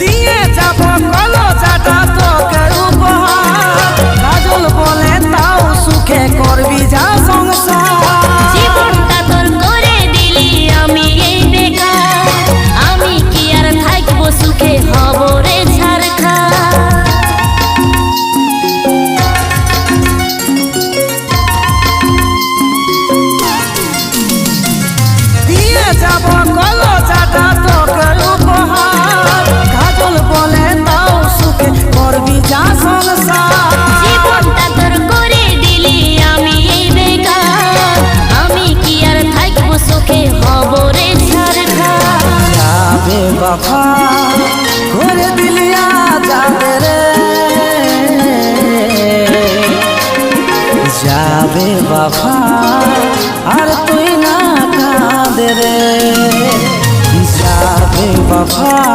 দিয়ে যাব কলো চাটা তোকে উপহার। কাজল বলে তাও সুখে করবি যা সংসার। জীবনটা তোর করে দিলি আমি এই বেকার। আমি কি আর থাকব সুখে হব রে ঝাড়খা দিয়ে যাব কলো যাবে বাবা করে দিলিয়া যাবে রে যাবে বাবা, আর তুই না কাঁদে রে। যাবে বাবা।